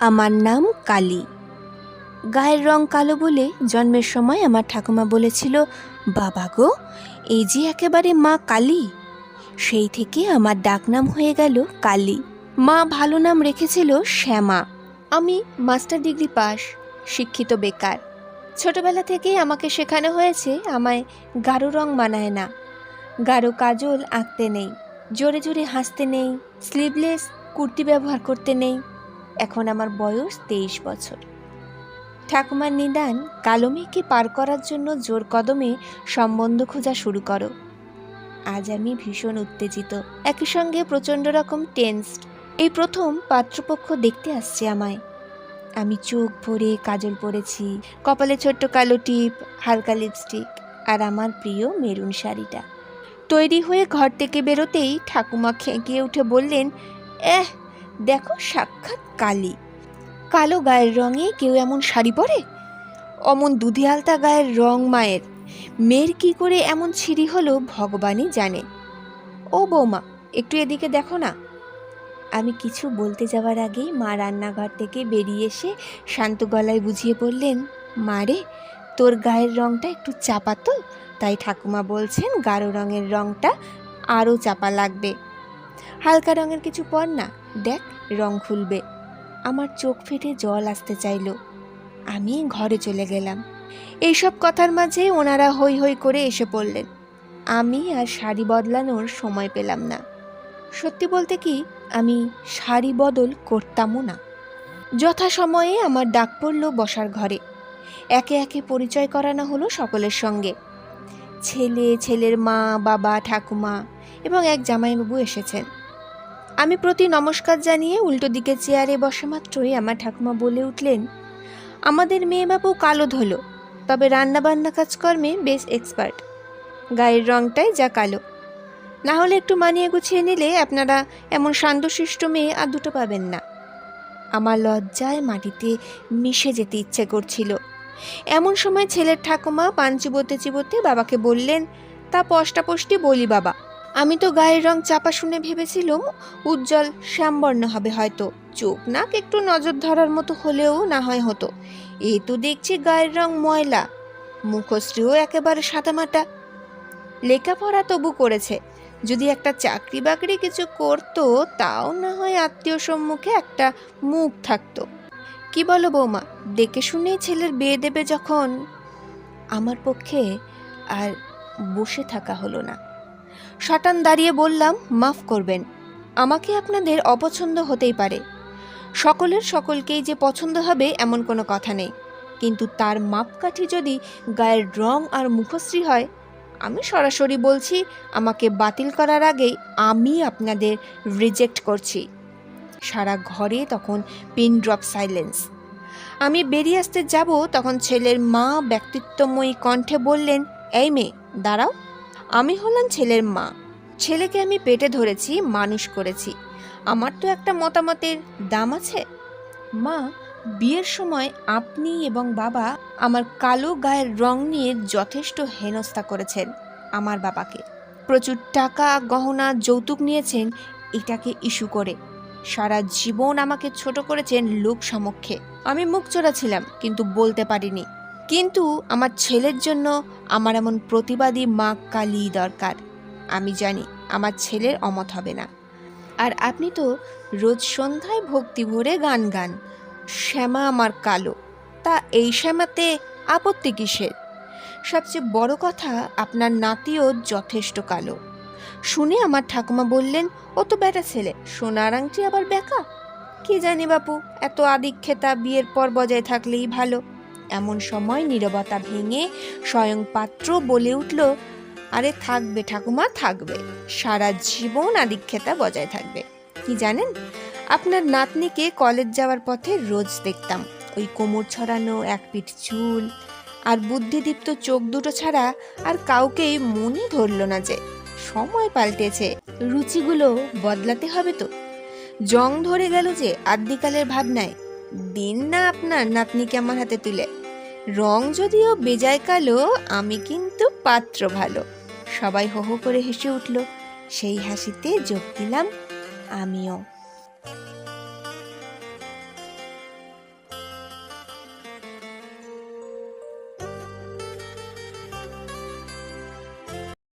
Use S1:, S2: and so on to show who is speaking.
S1: আমার নাম কালী। গায়ের রং কালো বলে জন্মের সময় আমার ঠাকুমা বলেছিল, বাবা গো, এই যে একেবারে মা কালী। সেই থেকে আমার ডাকনাম হয়ে গেল কালী। মা ভালো নাম রেখেছিল শ্যামা। আমি মাস্টার ডিগ্রি পাস শিক্ষিত বেকার। ছোটবেলা থেকেই আমাকে শেখানো হয়েছে, আমায় গাঢ় রং মানায় না। গাঢ় কাজল আঁকতে নেই, জোরে জোরে হাসতে নেই স্লিভলেস কুর্তি ব্যবহার করতে নেই। এখন আমার বয়স তেইশ বছর। ঠাকুমার নিদান কালো পার করার জন্য জোর কদমে সম্বন্ধ খোঁজা শুরু করো। আজ আমি ভীষণ উত্তেজিত। একই সঙ্গে প্রচণ্ড রকম টেন্সড। এই প্রথম পাত্রপক্ষ দেখতে আসছে আমায়। আমি চোখ ভরে কাজল পরেছি, কপালে ছোট্ট কালো টিপ, হালকা লিপস্টিক আর আমার প্রিয় মেরুন শাড়িটা। তৈরি হয়ে ঘর থেকে বেরোতেই ঠাকুমা খেঁকিয়ে উঠে বললেন, এহ দেখো সাক্ষাৎ কালি। কালো গায়ের রঙে কেউ এমন শাড়ি পরে? অমন দুধে আলতা গায়ের রং মায়ের। মেয়ের কি করে এমন ছিঁড়ি হলো ভগবানই জানে। ও বৌমা, একটু এদিকে দেখো না। আমি কিছু বলতে যাওয়ার আগেই মা রান্নাঘর থেকে বেরিয়ে এসে শান্ত গলায় বুঝিয়ে বললেন, মা রে, তোর গায়ের রংটা একটু চাপা তো। তাই ঠাকুমা বলছেন গাঢ় রঙের রংটা আরও চাপা লাগবে। হালকা রঙের কিছু পর না দেখ, রং খুলবে। আমার চোখ ফেটে জল আসতে চাইলো। আমি ঘরে চলে গেলাম। এইসব কথার মাঝে ওনারা হই হই করে এসে পড়লেন। আমি আর শাড়ি বদলানোর সময় পেলাম না। সত্যি বলতে কি, আমি শাড়ি বদল করতামও না। যথাসময়ে আমার ডাক পড়ল বসার ঘরে। একে একে পরিচয় করানো হলো সকলের সঙ্গে। ছেলে, ছেলের মা, বাবা, ঠাকুমা এবং এক জামাইবাবু এসেছেন। আমি প্রতি নমস্কার জানিয়ে উল্টো দিকে চেয়ারে বসা মাত্রই আমার ঠাকুমা বলে উঠলেন, আমাদের মেয়েবাবু কালো ধলো, তবে রান্নাবান্না কাজকর্মে বেশ এক্সপার্ট গায়ের রংটাই যা কালো। না হলে একটু মানিয়ে গুছিয়ে নিলে আপনারা এমন শান্তশিষ্ট মেয়ে আর দুটো পাবেন না। আমার লজ্জায় মাটিতে মিশে যেতে ইচ্ছে করছিল। এমন সময় ছেলের ঠাকুমা পান চিবোতে চিবোতে বাবাকে বললেন, তা পষ্টাপষ্টি বলি বাবা। আমি তো গায়ের রং চাপা শুনে ভেবেছিলাম উজ্জ্বল শ্যামবর্ণ হবে হয়তো। চোখ নাক একটু নজর ধরার মতো হলেও না হয় হতো। এ তো দেখছি গায়ের রং ময়লা, মুখশ্রীও একেবারে সাদামাটা। লেখাপড়া তবু করেছে, যদি একটা চাকরি বাকরি কিছু করতো, তাও না হয় আত্মীয় সম্মুখে একটা মুখ থাকতো। কি বলো বৌমা, দেখে শুনেই ছেলের বিয়ে দেবে যখন? আমার পক্ষে আর বসে থাকা হলো না। শটান দাঁড়িয়ে বললাম, মাফ করবেন, আমাকে আপনাদের অপছন্দ হতেই পারে। সকলের সকলকেই যে পছন্দ হবে এমন কোনো কথা নেই। কিন্তু তার মাপকাঠি যদি গায়ের রং আর মুখশ্রী হয়, আমি সরাসরি বলছি, আমাকে বাতিল করার আগেই আমি আপনাদের রিজেক্ট করছি। সারা ঘরে তখন পিন ড্রপ সাইলেন্স। আমি বেরিয়ে আসতে যাব, তখন ছেলের মা ব্যক্তিত্বময়ী কণ্ঠে বললেন, এই মেয়ে, দাঁড়াও। আমি হলাম ছেলের মা। ছেলেকে আমি পেটে ধরেছি, মানুষ করেছি। আমার তো একটা মতামতের দাম আছে। মা, বিয়ের সময় আপনি এবং বাবা আমার কালো গায়ের রং নিয়ে যথেষ্ট হেনস্থা করেছেন আমার বাবাকে। প্রচুর টাকা, গহনা, যৌতুক নিয়েছেন, এটাকে ইস্যু করে। সারা জীবন আমাকে ছোট করেছেন লোক সমক্ষে। আমি মুখ চোরা ছিলাম কিন্তু বলতে পারিনি। কিন্তু আমার ছেলের জন্য আমার এমন প্রতিবাদী মা কালী দরকার। আমি জানি আমার ছেলের অমত হবে না। আর আপনি তো রোজ সন্ধ্যায় ভক্তি ভরে গান গান। শ্যামা আমার কালো। তা এই শ্যামাতে আপত্তি কিসের? সবচেয়ে বড় কথা আপনার নাতিও যথেষ্ট কালো। শুনে আমার ঠাকুমা বললেন, ও তো বেটা ছেলে, সোনার আংটি আবার বেকা? কি জানি বাপু, এত আদিক্ষেতা বিয়ের পর বজায় থাকলেই ভালো। এমন সময় নীরবতা ভেঙে স্বয়ং পাত্র বলে উঠল, আরে থাকবে ঠাকুমা, থাকবে। সারা জীবন আদিক্ষেতা বজায় থাকবে। কি জানেন, আপনার নাতনিকে কলেজ যাওয়ার পথে রোজ দেখতাম। ওই কোমর ছড়ানো, এক পিঠ চুল, আর বুদ্ধিদীপ্ত চোখ দুটো ছাড়া আর কাউকেই মনে ধরল না যে। সময় পাল্টেছে, রুচিগুলো বদলাতে হবে তো। জং ধরে গেল যে আদ্যিকালের ভাবনায়। দিন না আপনার নাতনিকে আমার হাতে তুলে? রং যদিও বেজায় কালো, আমি কিন্তু পাত্র ভালো। সবাই হো হো করে হেসে উঠল। সেই হাসিতে যোগ দিলাম আমিও।